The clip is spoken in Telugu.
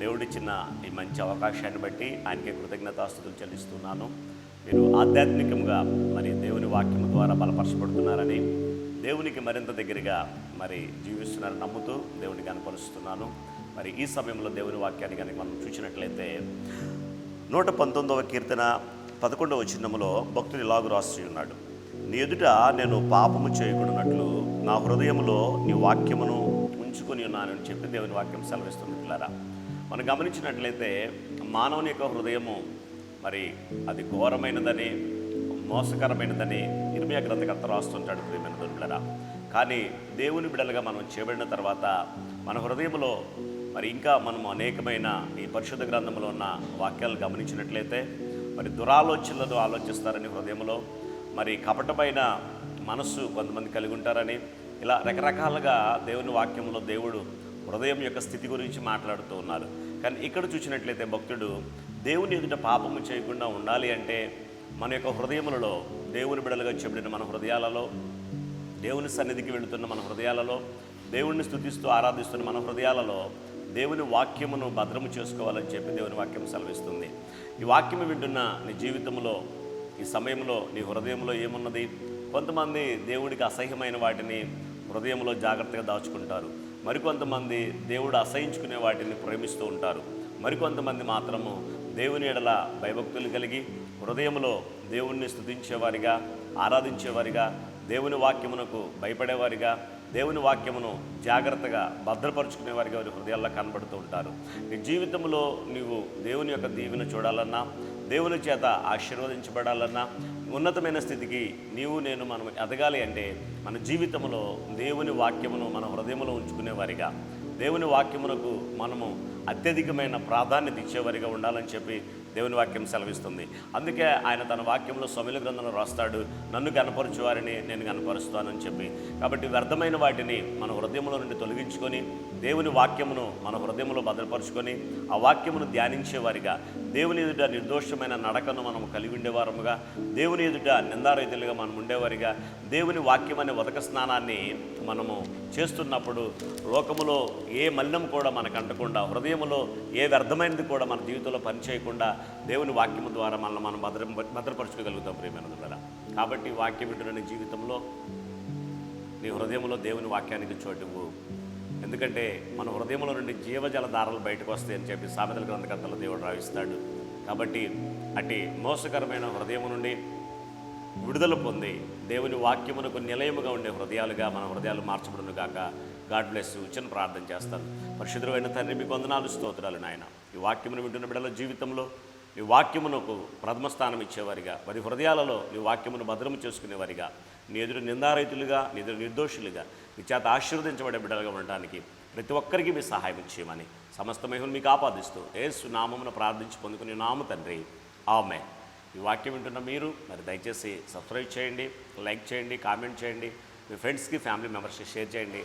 దేవుడిచ్చిన ఈ మంచి అవకాశాన్ని బట్టి ఆయనకి కృతజ్ఞతాస్తుతులు చెల్లిస్తున్నాను. మీరు ఆధ్యాత్మికంగా మరి దేవుని వాక్యం ద్వారా బలపరచబడుతున్నారని దేవునికి మరింత దగ్గరగా మరి జీవిస్తున్నారని నమ్ముతూ దేవుని కనపరుస్తున్నాను మరి ఈ సమయంలో దేవుని వాక్యాన్ని కనుక మనం చూసినట్లయితే నూట పంతొమ్మిదవ కీర్తన పదకొండవ చిన్నములో భక్తుని లాగు రాసి ఉన్నాడు. నీ ఎదుట నేను పాపము చేయకూడనట్లు నా హృదయంలో నీ వాక్యమును ఉంచుకొని ఉన్నానని చెప్పి దేవుని వాక్యం సెలవిస్తుంది పిల్లరా. మనం గమనించినట్లయితే మానవుని యొక్క హృదయము మరి అది ఘోరమైనదని మోసకరమైనదని ఇర్మియా గ్రంథకర్త రాస్తుంటాడు ప్రియమైన దుర్బిడరా కానీ దేవుని బిడలుగా మనం చేయబడిన తర్వాత మన హృదయంలో మరి ఇంకా మనం అనేకమైన ఈ పరిశుద్ధ గ్రంథంలో ఉన్న వాక్యాలు గమనించినట్లయితే మరి దురాలోచనలను ఆలోచిస్తారని హృదయంలో మరి కపటమైన మనస్సు కొంతమంది కలిగి ఉంటారని ఇలా రకరకాలుగా దేవుని వాక్యంలో దేవుడు హృదయం యొక్క స్థితి గురించి మాట్లాడుతూ ఉన్నారు. కానీ ఇక్కడ చూసినట్లయితే భక్తుడు దేవుని ఎదుట పాపము చేయకుండా ఉండాలి అంటే మన యొక్క హృదయములలో దేవుని బిడలుగా చెబడిన మన హృదయాలలో దేవుని సన్నిధికి వెళుతున్న మన హృదయాలలో దేవుణ్ణి స్తుతిస్తూ ఆరాధిస్తున్న మన హృదయాలలో దేవుని వాక్యమును భద్రము చేసుకోవాలని చెప్పి దేవుని వాక్యం సెలవిస్తుంది. ఈ వాక్యము వింటున్న నీ జీవితంలో ఈ సమయంలో నీ హృదయంలో ఏమున్నది? కొంతమంది దేవుడికి అసహ్యమైన వాటిని హృదయంలో జాగ్రత్తగా దాచుకుంటారు. మరికొంతమంది దేవుడు అసహించుకునే వాటిని ప్రేమిస్తూ ఉంటారు. మరికొంతమంది మాత్రము దేవుని ఎడల భయభక్తులు కలిగి హృదయంలో దేవుణ్ణి స్థుతించేవారిగా ఆరాధించేవారిగా దేవుని వాక్యమునకు భయపడేవారిగా దేవుని వాక్యమును జాగ్రత్తగా భద్రపరుచుకునే వారికి వారి హృదయాల్లో కనబడుతూ ఉంటారు. నీ జీవితంలో నీవు దేవుని యొక్క దీవెన చూడాలన్నా దేవుని చేత ఆశీర్వదించబడాలన్నా ఉన్నతమైన స్థితికి నీవు నేను మనం ఎదగాలి అంటే మన జీవితంలో దేవుని వాక్యమును మన హృదయంలో ఉంచుకునేవారిగా దేవుని వాక్యమునకు మనము అత్యధికమైన ప్రాధాన్యత ఇచ్చేవారిగా ఉండాలని చెప్పి దేవుని వాక్యం సెలవిస్తుంది. అందుకే ఆయన తన వాక్యంలో సొమిల గ్రంథంలో రాస్తాడు నన్ను కనపరచువారిని నేను కనపరుస్తానని చెప్పి. కాబట్టి వ్యర్థమైన వాటిని మన హృదయంలో నుండి తొలగించుకొని దేవుని వాక్యమును మన హృదయంలో భద్రపరుచుకొని ఆ వాక్యమును ధ్యానించేవారిగా దేవుని ఎదుట నిర్దోషమైన నడకను మనం కలిగి ఉండేవారముగా దేవుని ఎదుట నిందారైతులుగా మనం ఉండేవారిగా దేవుని వాక్యం అనే ఉదక స్నానాన్ని మనము చేస్తున్నప్పుడు లోకములో ఏ మలినం కూడా మనకు అంటకుండా హృదయములో ఏ వ్యర్థమైనది కూడా మన జీవితంలో పనిచేయకుండా దేవుని వాక్యము ద్వారా మనల్ని మనం భద్ర భద్రపరచుకోగలుగుతాం ప్రియమైన ద్వారా కాబట్టి వాక్యం జీవితంలో నీ హృదయంలో దేవుని వాక్యానికి చోటువు ఎందుకంటే మన హృదయంలో నుండి జీవజల దారాలు బయటకు వస్తాయి అని చెప్పి సామెతల గ్రంథకర్తలు దేవుడు రావిస్తాడు కాబట్టి అటు మోసకరమైన హృదయం నుండి విడుదల పొంది దేవుని వాక్యమునకు నిలయముగా ఉండే హృదయాలుగా మన హృదయాలు మార్చబడును గాక. గాడ్ బ్లెస్ చిన్న ప్రార్థన చేస్తాను. పరిశుద్ధమైన తండ్రి మీకు వందనాలు స్తోత్రాలు నాయన. ఈ వాక్యమును వింటున్న బిడ్డల జీవితంలో నీ వాక్యమునకు ప్రథమ స్థానం ఇచ్చేవారిగా. వారి హృదయాలలో నీ వాక్యమును భద్రము చేసుకునేవారిగా. నీ ఎదురు నిందారైతులుగా నీ ఎదురు నిర్దోషులుగా నీ చేత ఆశీర్వదించబడే బిడ్డలుగా ఉండడానికి ప్రతి ఒక్కరికి మీ సహాయం చేయమని సమస్త మహిమను మీకు ఆపాదిస్తూ ఏసు నామమును ప్రార్థించి పొందుకునే నామ తండ్రి. ఆమె ఈ వాక్యం వింటున్న మీరు మరి దయచేసి సబ్స్క్రైబ్ చేయండి లైక్ చేయండి కామెంట్ చేయండి. మీ ఫ్రెండ్స్కి ఫ్యామిలీ మెంబర్స్కి షేర్ చేయండి.